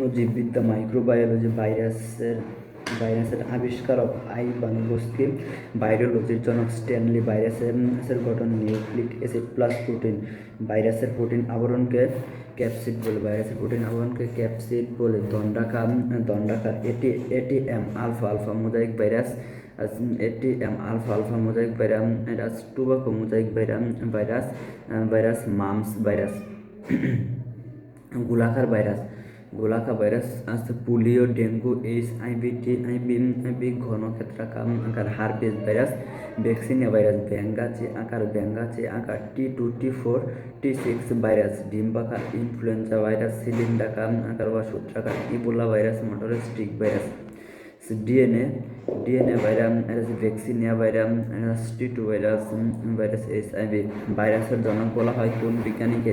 অণুজীববিদ্যা microbiology ভাইরাসের ভাইরাসের আবিষ্কারক আইভান গোস্কি ভাইরোলজির জনক স্ট্যানলি ভাইরাসের গঠন নিউক্লিক অ্যাসিড প্লাস প্রোটিন ভাইরাসের প্রোটিন আবরণকে ক্যাপসিড বলে, ভাইরাসের প্রোটিন আবরণকে ক্যাপসিড বলে। দণ্ডাকার দণ্ডাকার এটি এটি এম আলফা আলফা মোজাইক ভাইরাস এটি এম আলফা alpha mosaic virus tobacco mosaic virus virus virus mumps virus গোলাকার ভাইরাস গোলাকার ভাইরাস আছে polio, dengue H B T IV IV ঘনক্ষেত্রাকার আকার হারপিস ভাইরাস ভ্যাকসিনে ভাইরাস ব্যাঙ্গাচি আকার ব্যাঙ্গাচি আকার T two T four T six virus, ডিম্বাকার, influenza virus সিলিন্ডাকার আকার বা সূত্রাকার, Ebola virus মোটরস্টিক DNA DNA virus vaccinia virus T two virus virus H IV ভাইরাসের জনক বলা হয় কোন বিজ্ঞানীকে?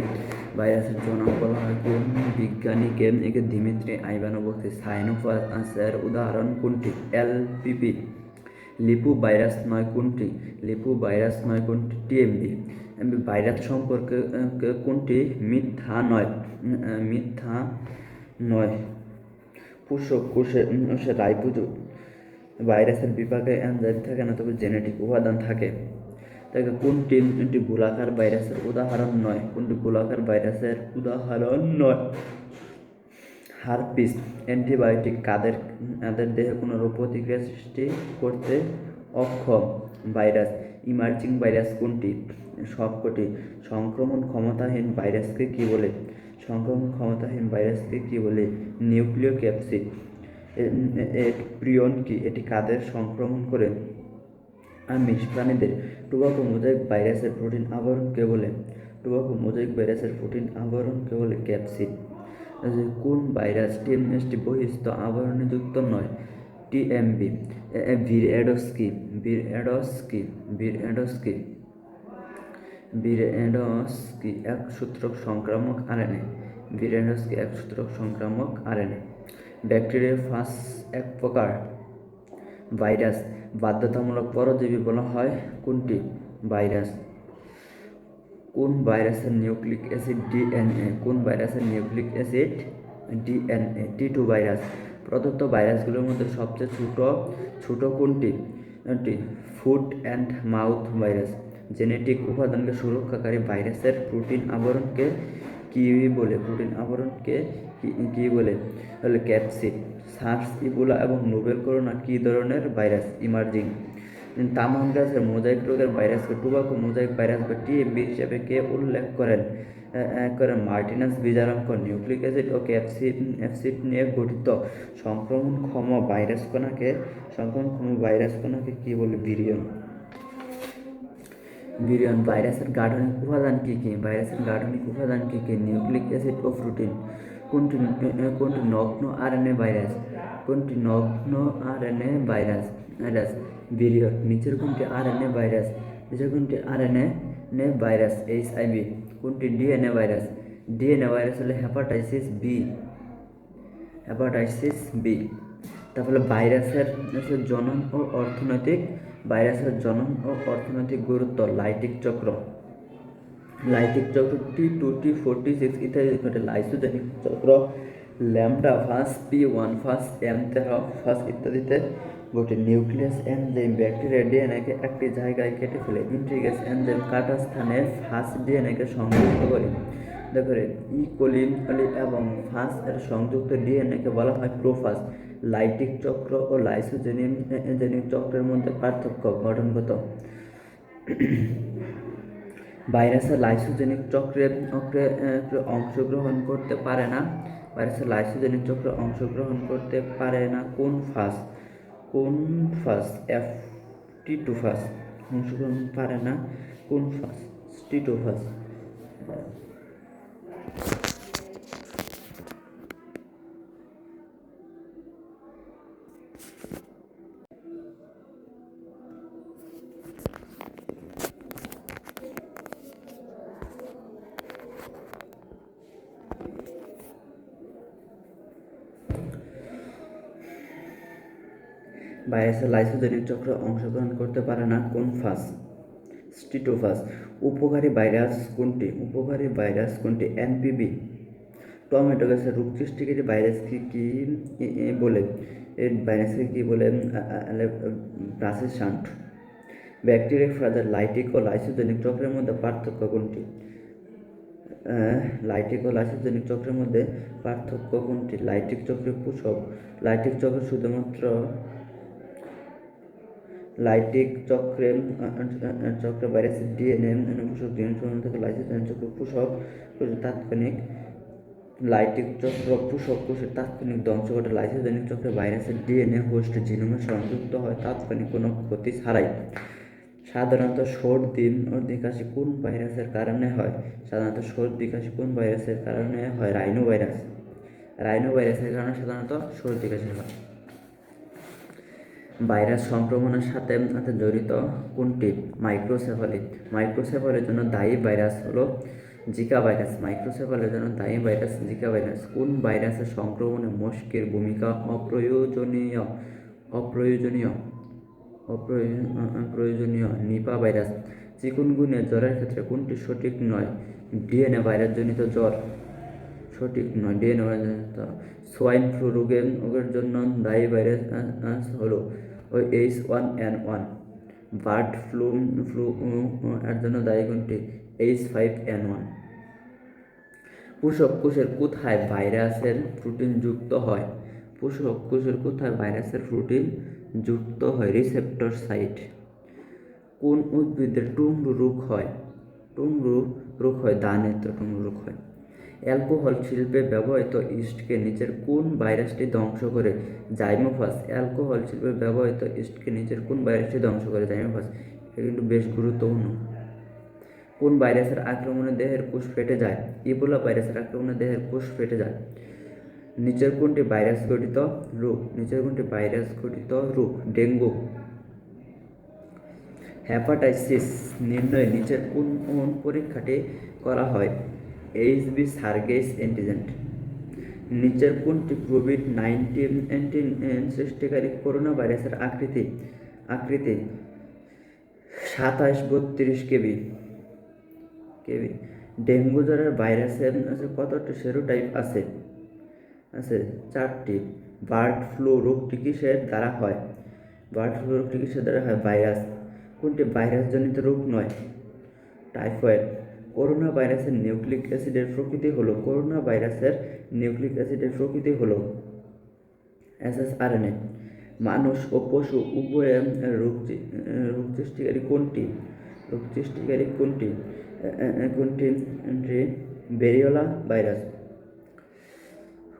ভাইরাসের জনক বলা হয় কোন বিজ্ঞানীকে? একে দিমিত্রি আইভানোভক্তি সাইনোফাসের উদাহরণ কোনটি? এলপিপি লিপু ভাইরাস নয় কোনটি? লিপু ভাইরাস নয় কোনটি টিএমবি ভাইরাস সম্পর্কে কোনটি? মিথ্যা নয়। মিথ্যা নয়। পোষক কোষে কোষে রাইপুজো ভাইরাসের বিপাকে এনজাইম থাকে না, তবে জেনেটিক উপাদান থাকে। তাকে কোনটি একটি গোলাকার ভাইরাসের উদাহরণ নয়। কোনটি গোলাকার ভাইরাসের উদাহরণ নয়? হারপিস অ্যান্টিবায়োটিক কাদের তাদের দেহে কোনো রোগ প্রতিক্রিয়া সৃষ্টি করতে অক্ষম? ভাইরাস, ইমার্জিং ভাইরাস কোনটি? সবকটি সংক্রমণ ক্ষমতাহীন ভাইরাসকে কী বলে? সংক্রমণ ক্ষমতাহীন ভাইরাসকে কী বলে নিউক্লিয় ক্যাপসিড। প্রিয়ন কি? এটি কাদের সংক্রমণ করে? আর আমিষ প্রাণীদের টোবাকো মোজাইক ভাইরাসের প্রোটিন আবরণকে বলে? টোবাকো মোজাইক ভাইরাসের প্রোটিন আবরণকে বলে? ক্যাপসিড। কোন ভাইরাস টিএমএসটি বহিস্থ আবরণযুক্ত নয়? টিএমবি ভির অ্যাডোস্কি ভির অ্যাডোস্কি ভির অ্যাডোস্কি বিরেডসকি এক সূত্রক সংক্রামক আরএনএ। বিরেডসকি এক সূত্রক সংক্রামক আরএনএ। ব্যাকটেরিয়া ফাস এক প্রকার ভাইরাস। বাধ্যতামূলক পরজীবী বলা হয় কোনটি? ভাইরাস। কোন ভাইরাসের নিউক্লিক অ্যাসিড ডিএনএ? কোন ভাইরাসের nucleic acid DNA? T two virus. প্রদত্ত ভাইরাসগুলোর মধ্যে সবচেয়ে ছোট ছোট কোনটি? Food and mouth virus. Genetic উপাদানকে সুরক্ষাকারী ভাইরাসের প্রোটিন আবরণকে কী বলে, প্রোটিন আবরণকে কী বলে। তাহলে ক্যাপসিড, সার্স, ইবোলা এবং নোবেল করোনা কী ধরনের ভাইরাস? ইমার্জিং। তামাম গাছের মোজাইক রোগের ভাইরাসকে টুবাকো মোজাইক ভাইরাস বা টিএমবি হিসেবে কে উল্লেখ করেন? করেন মার্টিনাস বিজারঙ্ক, নিউক্লিক অ্যাসিড ও ক্যাপসিড, অ্যাসিড নিয়ে গঠিত। সংক্রমণক্ষম ভাইরাস কণাকে, সংক্রমণক্ষম ভাইরাস কণাকে কী বলে? বিরিয়ন। বিরিয়ন, ভাইরাসের গাঠনিক উপাদান কী? কী ভাইরাসের গাঠনিক উপাদান কী? কী নিউক্লিক অ্যাসিড ও প্রোটিন। কোনটি কোনটি নগ্ন আরএনএ ভাইরাস? কোনটি নগ্ন আর আরএনএ ভাইরাস? ভাইরাস। বিরিয়ন নিচের কোনটি আর আরএনএ ভাইরাস? নিচের কোনটি আর আরএনএ নে ভাইরাস? এইচ আইভি কোনটি ডিএনএ ভাইরাস? ডিএনএ ভাইরাস হলে হ্যাপাটাইসিস বি। Hepatitis B. তারপরে ভাইরাসের জনন ও অর্থনৈতিক ভাইরাসের জনন ও অর্থনৈতিক গুরুত্ব, লাইটিক চক্র। লাইটিক চক্র T two T forty six ইত্যাদি লাইসোজেনিক চক্র lambda phage P one phage M তেরো ফাস ইত্যাদিতে ঘটে নিউক্লিয়াস এনজাইম ব্যাকটেরিয়া ডিএনএকে একটি জায়গায় কেটে ফেলে ইন্ট্রিগেস এনজাইম কাটা স্থানে ফার্স্ট ডিএনএকে সংযুক্ত করে। দেখো ই কোলিন এবং ফাস এর সংযুক্ত ডিএনএকে বলা হয় প্রোফাস লাইটিক চক্র ও লাইসোজেনিক চক্রের মধ্যে পার্থক্য গঠনগত। ভাইরাসের লাইসোজেনিক চক্রে চক্রে অংশগ্রহণ করতে পারে না। ভাইরাসের লাইসোজেনিক চক্রে অংশগ্রহণ করতে পারে না। কোন ফাস? কোন ফাস? F T two ফাস। অংশগ্রহণ পারে না। কোন ফাস? টি টু ফাস। ভাইরাসের লাইসোজেনিক চক্রে অংশগ্রহণ করতে পারে না কোন ফাস স্টিটোফাস, উপকারী ভাইরাস কোনটি? উপকারী ভাইরাস কোনটি? এনপিবি। টমেটো গাছের রোগ সৃষ্টিকারী ভাইরাসকে কি বলে? এই ভাইরাসকে কী বলে? ব্রাসিস শান্ট। ব্যাকটেরিয়া ফ্রাদার লাইটিক ও লাইসোজেনিক চক্রের মধ্যে পার্থক্য কোনটি? লাইটিক ও লাইসোজেনিক চক্রের মধ্যে পার্থক্য কোনটি? লাইটিক চক্রে পোষক। লাইটিক চক্র শুধুমাত্র লাইটিক চক্রে চক্রে ভাইরাসের ডিএনএ পোষক ডিএনএ থেকে লাইসোজেনিক চক্র পোষক তাৎক্ষণিক লাইটিক চক্র পোষক কোষের তাৎক্ষণিক ধ্বংস ঘটে। লাইসোজেনিক চক্রে ভাইরাসের ডিএনএ হোস্ট জিনোমে সংযুক্ত হয়, তাৎক্ষণিক কোনো ক্ষতি ছাড়াই। সাধারণত সর্দি সর্দি কাশি কোন ভাইরাসের কারণে হয়? সাধারণত সর্দি কাশি কোন ভাইরাসের কারণে হয়? রাইনো ভাইরাস রাইনো ভাইরাসের কারণে সাধারণত সর্দি কাশি হয়। ভাইরাস সংক্রমণের সাথে সাথে জড়িত কোনটি? মাইক্রোসেফালি মাইক্রোসেফালের জন্য দায়ী ভাইরাস হলো জিকা ভাইরাস। মাইক্রোসেফালের জন্য দায়ী ভাইরাস জিকা ভাইরাস। কোন ভাইরাসের সংক্রমণে মস্কের ভূমিকা অপ্রয়োজনীয়? অপ্রয়োজনীয়। অপ্রয়োজন- প্রয়োজনীয়। Nipah virus. চিকুনগুনিয়া জ্বরের ক্ষেত্রে কোনটি সঠিক নয়? ডিএনএ ভাইরাসজনিত জ্বর। সঠিক নয়। ডিএনএ সোয়াইন ফ্লু রোগের রোগের জন্য দায়ী ভাইরাস হলো ওই H one N one bird flu flu এর জন্য দায়ী কোনটি? এইচ ফাইভ এন ওয়ান পোষক কোষের কোথায় ভাইরাসের প্রোটিন যুক্ত হয়? পোষক কোষের কোথায় ভাইরাসের প্রোটিন যুক্ত হয়? Receptor site. কোন উদ্ভিদের টুমরু রোগ হয়? টুমরু রোগ হয় দানের তো টুমরু রোগ হয়। অ্যালকোহল শিল্পে ব্যবহৃত ইস্টকে নিচের কোন ভাইরাসটি ধ্বংস করে? জাইমোফাস। অ্যালকোহল শিল্পে ব্যবহৃত ইস্টকে নিচের কোন ভাইরাসটি ধ্বংস করে? জাইমোফাস। এটা কিন্তু বেশ গুরুত্বপূর্ণ। কোন ভাইরাসের আক্রমণে দেহের কোষ ফেটে যায়? ইবোলা ভাইরাসের আক্রমণে দেহের কোষ ফেটে যায়। নিচের কোনটি ভাইরাস ঘটিত রোগ? নিচের কোনটি ভাইরাস ঘটিত রোগ? ডেঙ্গু। হ্যাপাটাইসিস নির্ণয়ে নিচের কোন কোন পরীক্ষাটি করা হয়? এইচবি সার্গেস অ্যান্টিজেন্ট নিচের কোনটি কোভিড নাইন্টিন সৃষ্টিকারী করোনা ভাইরাসের আকৃতি আকৃতি সাতাশ বত্রিশ কেবি। কেবি। ডেঙ্গু জ্বরের ভাইরাসের আছে কতটি? সেরোটাইপ আছে। আছে চারটি। বার্ড ফ্লু রোগটি কিসের দ্বারা হয়? বার্ড ফ্লু রোগটি কিসের দ্বারা হয়? ভাইরাস। কোনটি ভাইরাসজনিত রোগ নয়? টাইফয়েড। করোনা ভাইরাসের নিউক্লিক অ্যাসিডের প্রকৃতি হলো করোনা ভাইরাসের নিউক্লিক অ্যাসিডের প্রকৃতি হলো এসএসআরএনএ। মানুষ ও পশু উভয়ে রোগ রোগ সৃষ্টিকারী কোনটি? রোগ সৃষ্টিকারী কোনটি? কোনটি? Variola virus.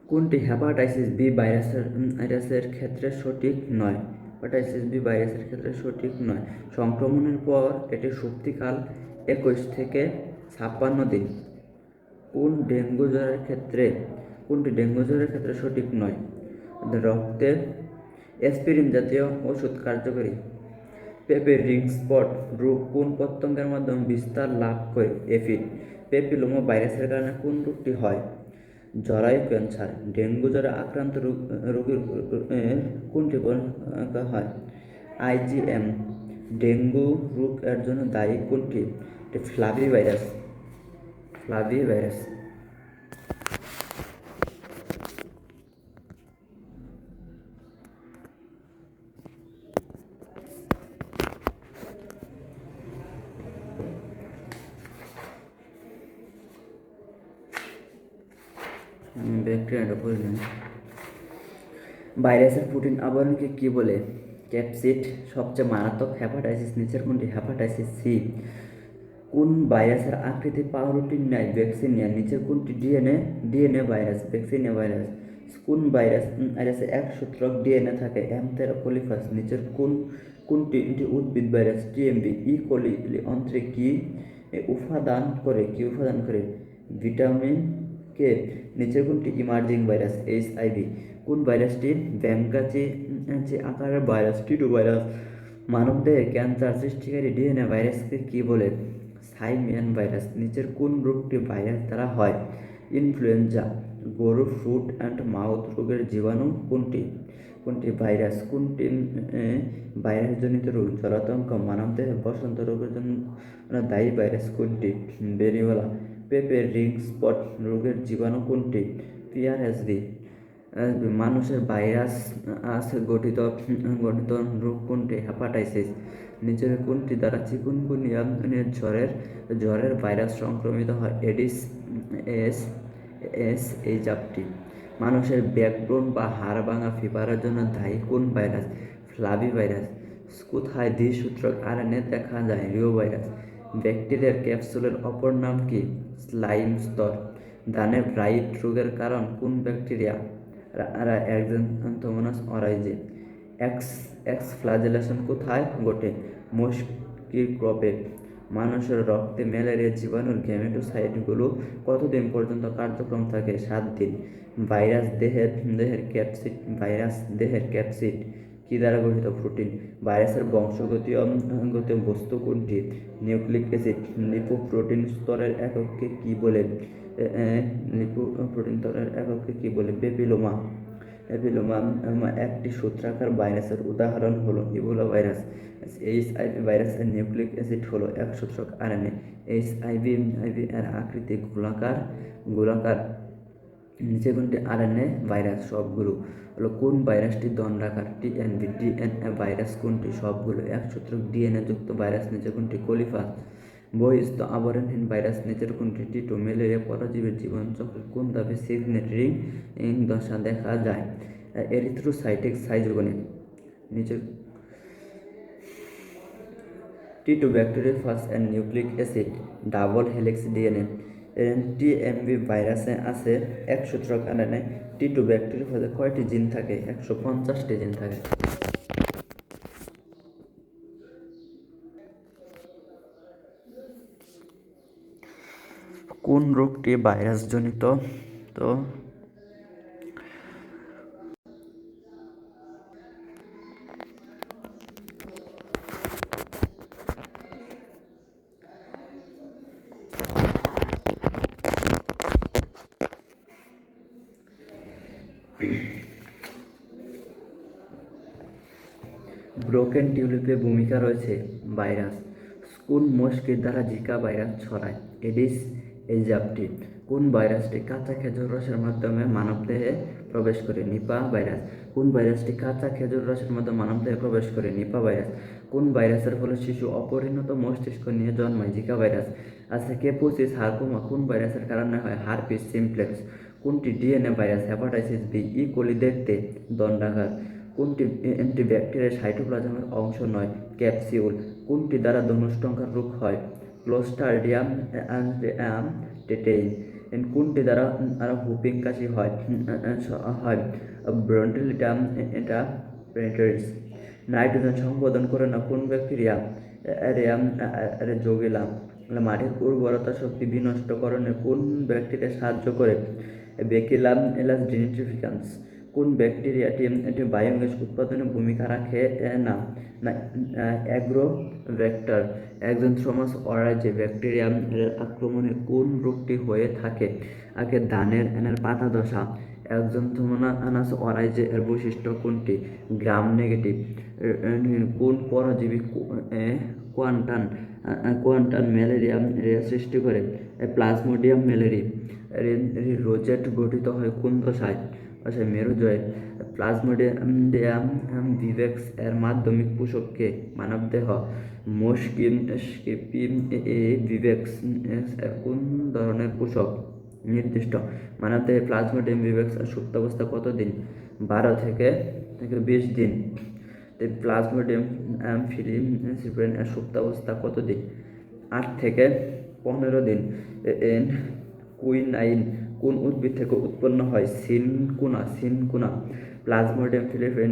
কোনটি হ্যাপাটাইটিস বি ভাইরাসের ভাইরাসের ক্ষেত্রে সঠিক নয়? হ্যাপাটাইটিস বি ভাইরাসের ক্ষেত্রে সঠিক নয়। সংক্রমণের পর এটি শক্তিকাল একুশ থেকে ছাপ্পান্ন দিন। কোন ডেঙ্গু জ্বরের ক্ষেত্রে, কোনটি ডেঙ্গু জ্বরের ক্ষেত্রে সঠিক নয়? রক্তে অ্যাসপিরিন জাতীয় ওষুধ কার্যকরী। পেপে রিং স্পট রোগ কোন পতঙ্গের মাধ্যমে বিস্তার লাভ করে? এফিড। পেপিলোমা ভাইরাসের কারণে কোন রোগটি হয়? জরায়ু ক্যান্সার। ডেঙ্গু জ্বরে আক্রান্ত রোগ, রোগীর কোনটি হয়? আইজিএম ডেঙ্গু রোগ এর জন্য দায়ী কোনটি? এটি ফ্লাভি ভাইরাস ফ্লাভি ভাইরাস। ব্যাকটেরিয়াটা বুঝলেন ভাইরাসের প্রোটিন আবরণকে কি বলে? ক্যাপসিড সবচেয়ে মারাত্মক হ্যাপাটাইটিস নিচের কোনটি? হ্যাপাটাইটিস সি কোন ভাইরাসের আকৃতি পাউরুটির ন্যায় ভ্যাকসিনিয়া নিচের কোনটি? DNA DNA virus vaccinia virus কোন ভাইরাস? ভাইরাসে এক সূত্রক ডিএনএ থাকে অ্যামথেরোকলিফাস নিচের কোন, কোনটি? উদ্ভিদ ভাইরাস টিএমবি ই কোলি অন্ত্রে কি? উপাদান করে, কি উপাদান করে? ভিটামিন কে নিচের কোনটি? ইমার্জিং ভাইরাস এইচ আইভি কোন ভাইরাসটি? ব্যাঙ্গাচি যে আকারের ভাইরাস, টিটু ভাইরাস। মানবদেহে ক্যান্সার সৃষ্টিকারী ডিএনএ ভাইরাসকে কি বলে? সাইমিয়ান ভাইরাস নিচের কোন রোগটি ভাইরাস দ্বারা হয়? ইনফ্লুয়েঞ্জা গরু ফুট অ্যান্ড মাউথ রোগের জীবাণু কোনটি? কোনটি ভাইরাস কোনটি ভাইরাসজনিত রোগ? জলাতঙ্ক মানব মানবদেহে বসন্ত রোগের জন্য দায়ী ভাইরাস কোনটি? বেরিওয়ালা পেপে, রিং, স্পট রোগের জীবাণু কোনটি? পিআরএসবি মানুষের ভাইরাস আছে গঠিত গঠিত রোগ কোনটি? হেপাটাইটিস নিজের কোনটি দ্বারা চিকুনগুনিয়া জ্বরের জ্বরের ভাইরাস সংক্রমিত হয়। এডিস, এস এস, এই জাপটি মানুষের ব্যাকবোন বা হাড় ভাঙা ফিভারের জন্য দায়ী কোন ভাইরাস? ফ্লাভি ভাইরাস। কোথায় দ্বিসূত্রক আরএনএ দেখা যায়? Reo virus. ব্যাকটেরিয়ার ক্যাপসুলের অপর নাম কি? স্লাইম স্তর। ধানের ব্রাইট রোগের কারণ কোন bacteria? Xanthomonas oryzae. X X flagellation কোথায়? ঘটে মস্কির ক্রপে। মানুষের রক্তে ম্যালেরিয়া, জীবাণুর গ্যামেটোসাইটগুলো কতদিন পর্যন্ত কার্যক্রম থাকে? সাত দিন। ভাইরাস দেহের দেহের ক্যাপসিড ভাইরাস দেহের ক্যাপসিড। কি দ্বারা গঠিত? প্রোটিন। ভাইরাসের বংশগতীয় গতীয় বস্তু কোনটি? Nucleic acid. লিপোপ্রোটিন স্তরের এককে কি বলে? লিপোপ্রোটিন স্তরের এককে কি বলে? বেপিলোমা এপিলোমা একটি সূত্রাকার ভাইরাসের উদাহরণ হলো Ebola virus H I V ভাইরাসের নিউক্লিক অ্যাসিড হলো এক সূত্রক আরএনএ এইচ আইভি আইভি এর আকৃতি গোলাকার গোলাকার নিচে কোনটি আরএনএ ভাইরাস সবগুলো। হলো কোন ভাইরাসটি দণ্ডাকার টিএনভি ডিএনএ ভাইরাস কোনটি, সবগুলো। এক সূত্রক ডিএনএ যুক্ত ভাইরাস নিচে কোনটি কলিফাস বহিস্থ আবরণহীন ভাইরাস নিচের কোনটি টিটো ম্যালেরিয়া পরজীবীর জীবনচক্রে। কোন ধাপে সিগনেটরিং দশা দেখা যায়? এরিথ্রোসাইটিক সাইজোগনিক নিচের টি2 bacteriophage and nucleic acid, double helix DNA. TMV ভাইরাসে আছে এক সূত্রক টি টু ব্যাকটেরিওফাসে কয়টি জিন থাকে? একশো পঞ্চাশটি জিন থাকে। কোন রোগটি ভাইরাসজনিত? তো ব্রোকেন টিউলিপে ভূমিকা রয়েছে ভাইরাস। কোন মস্কির দ্বারা জিকা ভাইরাস ছড়ায়? এডিস এজাপটি কোন ভাইরাসটি কাঁচা খেজুর রসের মাধ্যমে মানবদেহে প্রবেশ করে? Nipah virus. কোন ভাইরাসটি কাঁচা খেজুর রসের মাধ্যমে মানবদেহে প্রবেশ করে? Nipah virus. কোন ভাইরাসের ফলে শিশু অপরিণত মস্তিষ্ক নিয়ে জন্মায়? Zika virus. আছে কেপোসিস হারকোমা কোন ভাইরাসের কারণে হয়? Herpes simplex. কোনটি DNA virus? Hepatitis B, E. Coli দেখতে দণ্ডাকার কোনটি অ্যান্টিব্যাকটেরিয়া সাইটোপ্লাজমের অংশ নয়? ক্যাপসিউল। কোনটি দ্বারা ধনুষ্টঙ্কার রোগ হয়? ক্লোস্টার্ডিয়াম টেটেইন কোনটি দ্বারা আর হুপিং কাশি হয়? হয়। ব্রন্টিলিটাম এটা নাইট্রোজেন সংবোধন করে না কোন ব্যাকটেরিয়া? যোগিলাম মাটির উর্বরতা শক্তি বিনষ্টকরণে কোন ব্যাকটেরিয়া সাহায্য করে? বেকিলাম এলাস ডিনিট্রিফিকান্স। কোন ব্যাকটেরিয়াটি বায়োগ্যাস উৎপাদনে ভূমিকা রাখে? না না অ্যাগ্রো ভেক্টর। একজন সমাজ অরাজ্যে ব্যাকটেরিয়া আক্রমণে কোন রোগটি হয়ে থাকে? আগে ধানের পাতা দশা একজন আনাস অরাইজে এর বৈশিষ্ট্য কোনটি? Gram negative. কোন পরজীবী কোয়ান্টান কোয়ান্টান ম্যালেরিয়া সৃষ্টি করে? প্লাজমোডিয়াম ম্যালেরি রোজেট গঠিত হয় কোন দশায়? আচ্ছা মেরুজয় প্লাজমোডিয়াম ভিভেক্স এর মাধ্যমিক পোষককে মানবদেহ মস্কিন এ ভিভেক্স কোন ধরনের পোষক নির্দিষ্ট? মানবদেহে প্লাজমোডিয়াম ভিভেক্স সুপ্তাবস্থা কতদিন? বারো থেকে থেকে বিশ দিন। প্লাজমোডিয়াম ফিলিম এর সুপ্তাবস্থা কতদিন? আট থেকে পনেরো দিন। কুইনাইন কোন উদ্ভিদ থেকে উৎপন্ন হয়? সিনকুনা সিনকুনা প্লাজমোডিয়াম ফিলিপিন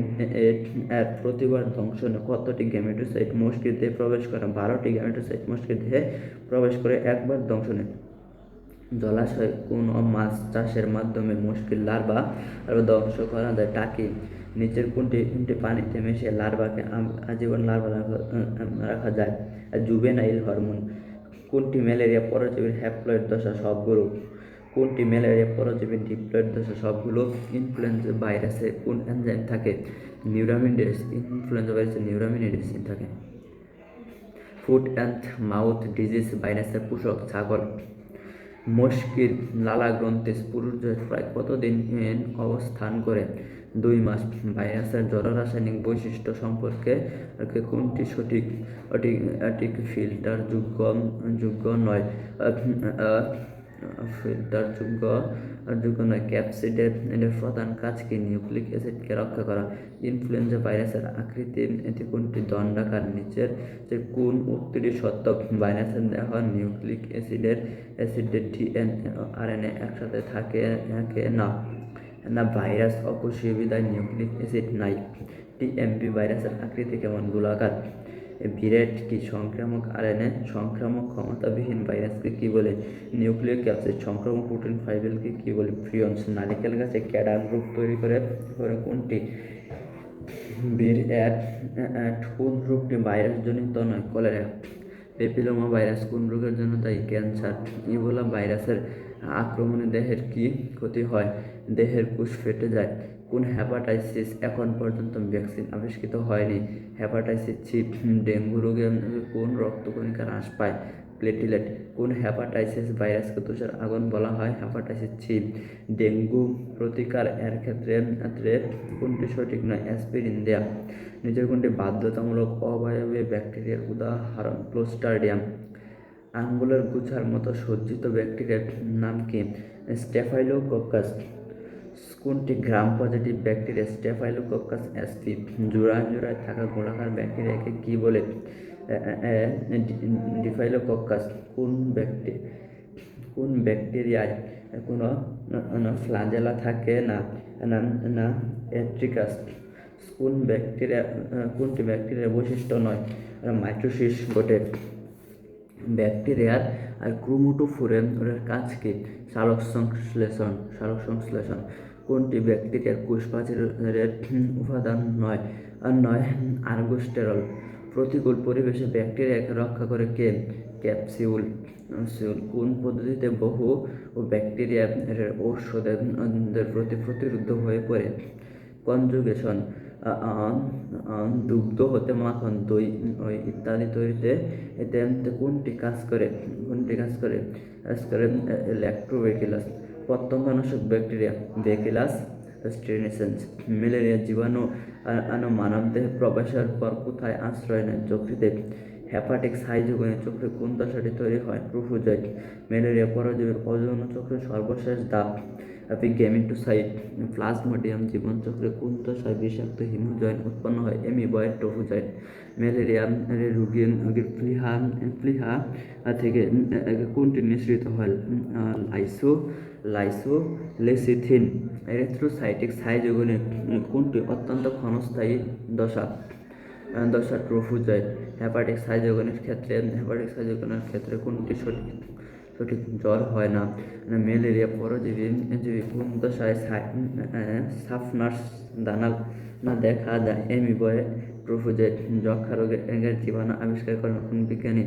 এর প্রতিবার ধ্বংসনে কতটি গ্যামেটোসাইট মস্কির দেহে প্রবেশ করে? বারোটি গ্যামেটোসাইট মস্কির দেহে প্রবেশ করে একবার ধ্বংসনে। জলাশয় কোন মাছ চাষের মাধ্যমে মুশকিল লার্ভা ধ্বংস করা যায়? টাকি, নিচের কোনটি কোনটি পানিতে মিশিয়ে লার্ভাকে আজীবন লার্ভা রাখা যায়? জুবেনাইল হরমোন, কোনটি ম্যালেরিয়া পরজীবীর হ্যাপ্লয়েড দশা? সবগুলো। কোনটি ম্যালেরিয়া পরজীবী ডিপ্লয়েড দশা সবগুলো ইনফ্লুয়েঞ্জা ভাইরাসে কোন এনজাইম থাকে? নিউরামিনিডেস ইনফ্লুয়েঞ্জা ভাইরাসে নিউরামিনিডেসিন থাকে। ফুট অ্যান্ড মাউথ ডিজিজ ভাইরাসের পোষক ছাগল। মস্কির লালা গ্রন্থে স্পুরুজের প্রায় কতদিন অবস্থান করে? দুই মাস। ভাইরাসের জড়রাসায়নিক বৈশিষ্ট্য সম্পর্কে কোনটি সঠিক? সঠিক ফিল্টার যোগ্য যোগ্য নয়। ফিল্টার যোগ্য নয় ক্যাপসিডের প্রধান কাজ কি নিউক্লিক অ্যাসিডকে রক্ষা করা। ইনফ্লুয়েঞ্জা ভাইরাসের আকৃতি, এটি কোনটি? দণ্ডাকার নিচের যে কোন উক্তিটি সত্য? ভাইরাসের দেহ নিউক্লিক অ্যাসিডের অ্যাসিডের ডিএন আরএনএ একসাথে থাকে থাকে না। না, ভাইরাস অকোষীয় বিদায় নিউক্লিক অ্যাসিড নাই। টিএমপি ভাইরাসের আকৃতি কেমন? গোলাকার। বিরেট কি সংক্রামক আরএনএ? সংক্রামক ক্ষমতাবিহীন ভাইরাসকে কী বলে? নিউক্লিক অ্যাসিড সংক্রামক প্রোটিন ফাইবেলকে কী বলে? ফ্রিয়ন্স, নারিকেল গাছে ক্যাডার রূপ তৈরি করে কোনটি? বীর এক কোন রোগটি ভাইরাস জনিত নয়? কলেরা। পেপিলোমা ভাইরাস কোন রোগের জন্য তাই ক্যান্সার। ইবোলা ভাইরাসের আক্রমণে দেহের কি ক্ষতি হয়? দেহের কোষ ফেটে যায়। কোন হ্যাপাটাইসিস এখন পর্যন্ত ভ্যাকসিন আবিষ্কৃত হয়নি। হ্যাপাটাইসিস সি ডেঙ্গু রোগে কোন রক্তকণিকা হ্রাস পায়? প্লেটিলেট কোন হ্যাপাটাইসিস ভাইরাসকে তুষার আগুন বলা হয়? হ্যাপাটাইসিস সি ডেঙ্গু প্রতিকার এর ক্ষেত্রে কোনটি সঠিক নয়? অ্যাসপিরিন দেয়া। নিজের কোনটি বাধ্যতামূলক অবয়বে ব্যাকটেরিয়ার উদাহরণ? ক্লোস্টার্ডিয়াম আঙ্গুলের গুছার মতো সজ্জিত ব্যাকটেরিয়ার নাম কি? স্টেফাইলোকোকাস কোনটি গ্রাম পজিটিভ ব্যাকটেরিয়া স্টেফাইলোকোকাস অ্যাসপি জোড়ায় জোড়ায় থাকা গোলাকার ব্যাকটেরিয়াকে কি বলে? ডিফাইলোকোকাস কোন ব্যাকটে কোন ব্যাকটেরিয়ায় কোনো ফ্লাজেলা থাকে না না না, এট্রিকাস? কোন ব্যাকটেরিয়া কোনটি ব্যাকটেরিয়ার বৈশিষ্ট্য নয়? মাইক্রোসিস ঘটে ব্যাকটেরিয়ার আর ক্রোমোটোফোরের কাজ কি? সালোক সংশ্লেষণ সালোক সংশ্লেষণ কোনটি ব্যাকটেরিয়ার কোষপ্রাচীরের উপাদান নয়? আর নয়, আর্গোস্টেরল। প্রতিকূল পরিবেশে ব্যাকটেরিয়াকে রক্ষা করে কে? ক্যাপসিউল। কোন পদ্ধতিতে বহু ও ব্যাকটেরিয়া ঔষধের প্রতি প্রতিরুদ্ধ হয়ে পড়ে? কনজুগেশন। দুগ্ধ হতে মাখন, দই ইত্যাদি তৈরিতে এতে কোনটি কাজ করে? কোনটি কাজ করে? কাজ করে ল্যাক্টোবেকিলাস পতঙ্গনাশক ব্যাকটেরিয়া বেকিলাস স্টেনিসেন্স ম্যালেরিয়া, জীবাণু আনো মানবদেহে প্রবেশের পর কোথায় আশ্রয় নেয় যকৃতে হ্যাপাটিক সাইজোগনে চক্রে কোন দশাটি তৈরি হয়? প্রুফোজয়েড ম্যালেরিয়া পরজীবীর অযৌন চক্রের সর্বশেষ দাপ অ্যাপিগেমিটোসাইট প্লাজমোডিয়াম জীবনচক্রে কোন দশায় বিষাক্ত হিমোজয়েন উৎপন্ন হয় এমিবয়েড টোফোজয়েড ম্যালেরিয়া রোগীর প্লিহা প্লিহা থেকে কোনটি নিঃসৃত হয় লাইসো লাইসো লেসিথিন, এরিথ্রোসাইটিক সাইজোগনে কোনটি অত্যন্ত ক্ষণস্থায়ী দশা দশা ট্রোফোজয়েড হ্যাপাটিক সাইজোগনের ক্ষেত্রে হ্যাপাটিক সাইজোগনের ক্ষেত্রে কোনটি সঠিক? সঠিক জ্বর হয় না। ম্যালেরিয়া, পরজীবী জীবী কোন দশায় সাফনার্স দানাল, না দেখা যায় এমিবয়ে প্রোফোজেট যক্ষা রোগের জীবাণু আবিষ্কার করেন কোন বিজ্ঞানী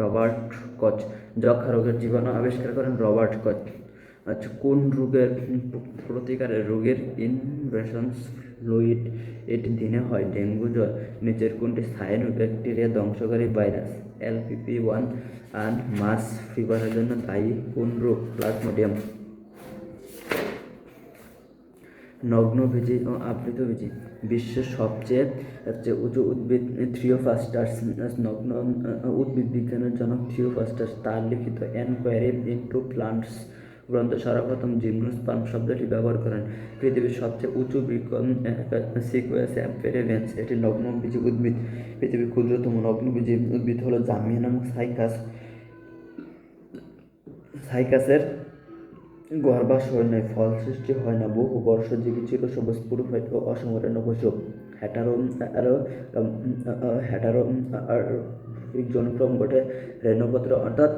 রবার্ট কচ। যক্ষা রোগের জীবাণু আবিষ্কার করেন রবার্ট কচ। আচ্ছা কোন রোগের প্রতিকারে রোগের ইনভেশনস ফ্লুইড এটি দিনে হয় ডেঙ্গু জ্বর, নিচের কোনটি সাইনো ব্যাকটেরিয়া, ধ্বংসকারী ভাইরাস, এলপিপি ওয়ান আর মাস ফিভারের জন্য দায়ী কোন রোগ? প্লাজমোডিয়াম। নগ্নভোজী ও আবৃতভোজী, বিশ্বের সবচেয়ে হচ্ছে উঁচু উদ্ভিদ থ্রিওফাস্টার্স নগ্ন, উদ্ভিদ বিজ্ঞানের জনক থ্রিওফাস্টার্স তার লিখিত এনকোয়ারি ইন্টু প্লান্টস গ্রন্থ সর্বপ্রথম জিমনোস্পার্ম শব্দটি ব্যবহার করেন। পৃথিবীর সবচেয়ে উঁচু বৃক্ষ সিকুয়েস অ্যাম্পেরেভেন্স এটি নগ্নবীজি উদ্ভিদ। পৃথিবীর ক্ষুদ্রতম নগ্নবীজি উদ্ভিদ হলো জামিয়া নামক সাইকাস। সাইকাসের গর্ভাশয় নয় ফল সৃষ্টি হয় না, বহু বর্ষজীবী চিরসবুজ পুরুফাইট ও অসমরেণ পশু। হ্যাটারো আরও হ্যাটারো জনক্রম ঘটে রেণুপত্র অর্থাৎ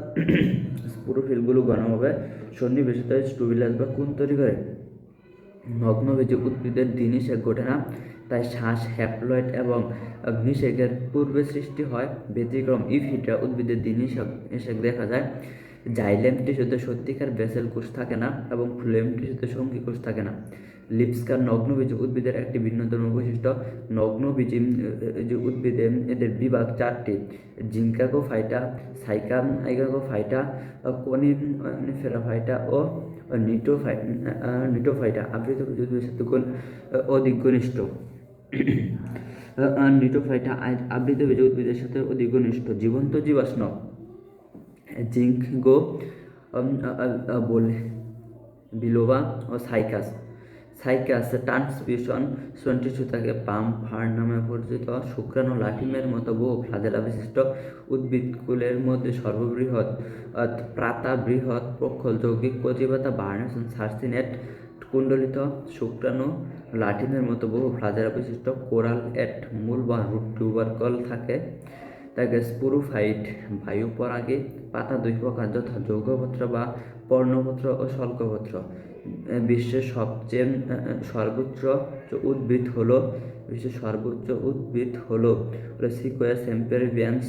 স্পুরোফিলগুলো ঘনভাবে সন্নিবেশিত স্টুবিলাস বা কোন তৈরি করে নগ্নবীজি উদ্ভিদের দিনিশেক ঘটে না তাই শ্বাস হ্যাপ্লয়েড এবং নিষেকের পূর্বে সৃষ্টি হয় ব্যতিক্রম ইফিটা উদ্ভিদের দিনিশেক এসেক দেখা যায় জাইলেম টিস্যুতে সত্যিকার বেসেল কোষ থাকে না এবং ফ্লেম টিস্যুতে সঙ্গী কোষ থাকে না লিপস্কার নগ্নবীজি উদ্ভিদের একটি ভিন্নতম বৈশিষ্ট্য। নগ্নবীজি যে উদ্ভিদে এদের বিভাগ চারটি। জিঙ্কাগোফাইটা সাইকা আইগাগোফাইটা কনিফেরাফাইটা ও নিটোফাই নিটোফাইটা আবৃত উদ্ভিদের সাথে অধিক ঘনিষ্ঠ। নিটোফাইটা আবৃত বীজ উদ্ভিদের সাথে অধিক ঘনিষ্ঠ। জীবন্ত জীবাশ্ম। জিঙ্ক বলে, বিলোবা ও সাইকাস। সাইকাস ট্রান্সমিশন টিস্যু থেকে পাম ফার নামে পরিচিত, শুক্রাণু লাঠিমের মতো বহু ফ্লাজেলা বিশিষ্ট উদ্ভিদকুলের মধ্যে সর্ববৃহৎ প্রাতা বৃহৎ প্রক্ষল যৌগিক কচিপাতা বার্নেসন সার্সিনেট কুণ্ডলিত শুক্রাণু লাঠিমের মতো বহু ফ্লাজেলা বিশিষ্ট কোরাল এট মূল বা রুট টিউবারকল থাকে। তাকে স্পুরোফাইট বায়ু পরাগে পাতা দুই প্রকার যথা যৌগপত্র বা পর্ণপত্র ও শল্কপত্র। বিশ্বের সবচেয়ে সর্বোচ্চ উদ্ভিদ হলো, বিশ্বের সর্বোচ্চ উদ্ভিদ হলো সিকোয়া সেম্পেরিভিয়ান্স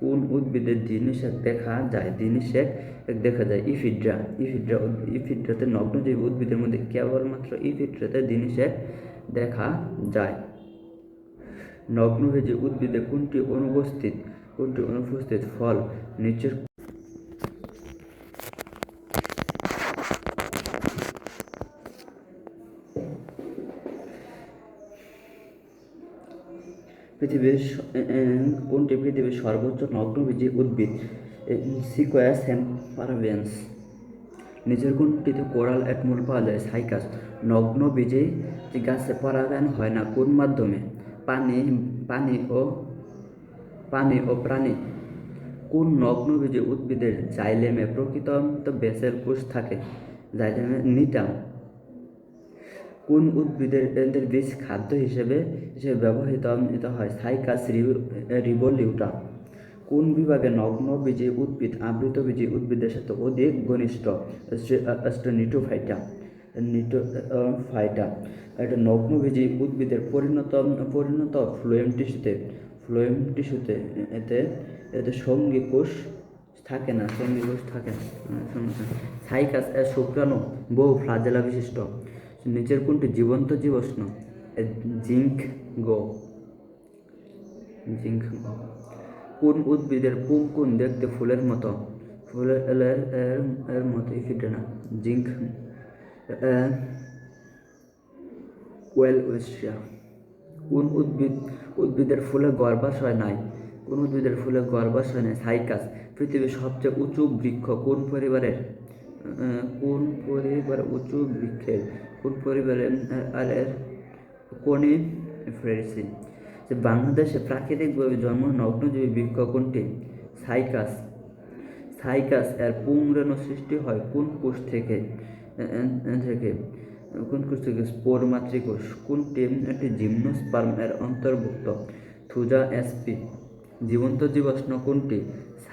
কোন উদ্ভিদের জিনিসেক দেখা যায় জিনিসেক দেখা যায় ইফিড্রা। ইফিড্রা ইফিড্রাতে নগ্নজীবী উদ্ভিদের মধ্যে কেবলমাত্র ইফিড্রাতে জিনিসেক দেখা যায়। নগ্নভেজে উদ্ভিদে কোনটি অনুপস্থিত? কোনটি অনুপস্থিত? ফল, নিচের পৃথিবীর কোনটি পৃথিবীর সর্বোচ্চ নগ্নবীজী উদ্ভিদ? সিকোয়া স্যাম্পারাভিয়ান্স। নিচের কোনটিতে কোরাল একমূল পাওয়া যায় সাইকাস। নগ্ন বীজে গাছে পরাগায়ন হয় না? কোন মাধ্যমে? পানি পানি ও পানি ও প্রাণী। কোন নগ্ন বীজে উদ্ভিদের জাইলেমে প্রকৃত বেসের কোষ থাকে? জাইলেমে নিটাম। কোন উদ্ভিদের বীজ খাদ্য হিসেবে হিসেবে ব্যবহৃত হয়? সাইকাস রিবোলিউটা কোন বিভাগে নগ্ন বীজী উদ্ভিদ, আবৃত বীজী উদ্ভিদের সাথে অধিক ঘনিষ্ঠ? নিটোফাইটা নিটো ফাইটা। এটা নগ্ন বীজী উদ্ভিদের পরিণত পরিণত ফ্লোয়েম টিস্যুতে ফ্লোয়েম টিস্যুতে এতে এতে সঙ্গী কোষ থাকে না? সঙ্গী কোষ থাকে না। সাইকাস শুক্রাণু, বহু ফ্লাজেলা বিশিষ্ট। নিচের কোনটি? জীবন্ত জীবাশ্ম জিঙ্ক গো। জিঙ্ক গো। কোন উদ্ভিদের কোন কোন দেখতে ফুলের মতো? ফুলের এর এর এর মতো ফিটে না। জিঙ্ক ওয়েল ওয়েস্টিয়া কোন উদ্ভিদ, উদ্ভিদের ফুলে গর্ভাশয় নাই? কোন উদ্ভিদের ফুলে গর্ভাশয় নাই? সাইকাস, পৃথিবীর সবচেয়ে উঁচু বৃক্ষ কোন পরিবারের? কোন পরিবার উঁচু বৃক্ষের? কোন পরিবারের? এর কোনি ফ্রেসি যে বাংলাদেশে প্রাকৃতিকভাবে জন্ম নগ্নজীবী বৃক্ষ কোনটি? সাইকাস। সাইকাস এর পুংরেণু সৃষ্টি হয় কোন কোষ থেকে? থেকে। কোন কোষ থেকে? স্পোর মাতৃকোষ। কোন কোনটি? একটি জিমনোস্পার্ম এর অন্তর্ভুক্ত। Thuja SP. জীবন্ত জীবাশ্ম কোনটি?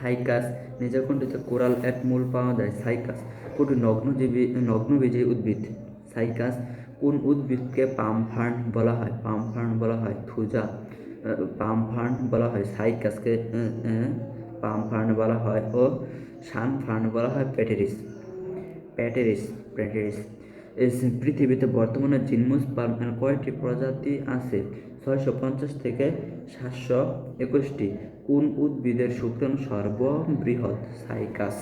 সাইকাস নিজের কোনটিতে কোরাল এক মূল পাওয়া যায় সাইকাস। কোনটি নগ্নজীবী নগ্নবীজী উদ্ভিদ। সাইকাস কোন উদ্ভিদকে পাম ফার্ন বলা হয়? পাম ফার্ন বলা হয় থুজা পাম ফার্ন বলা হয় সাইকাসকে আহ, আহ, পাম ফার্ন বলা হয় ও সান ফার্ন বলা হয় প্যাটেরিস। প্যাটেরিস প্যাটেরিস। পৃথিবীতে বর্তমানে জিনমুস জিনমোস্পার্মের কয়টি প্রজাতি আছে? ছয়শো পঞ্চাশ থেকে সাতশো একুশটি। কোন উদ্ভিদের শুক্রাণু সর্ববৃহৎ সাইকাস?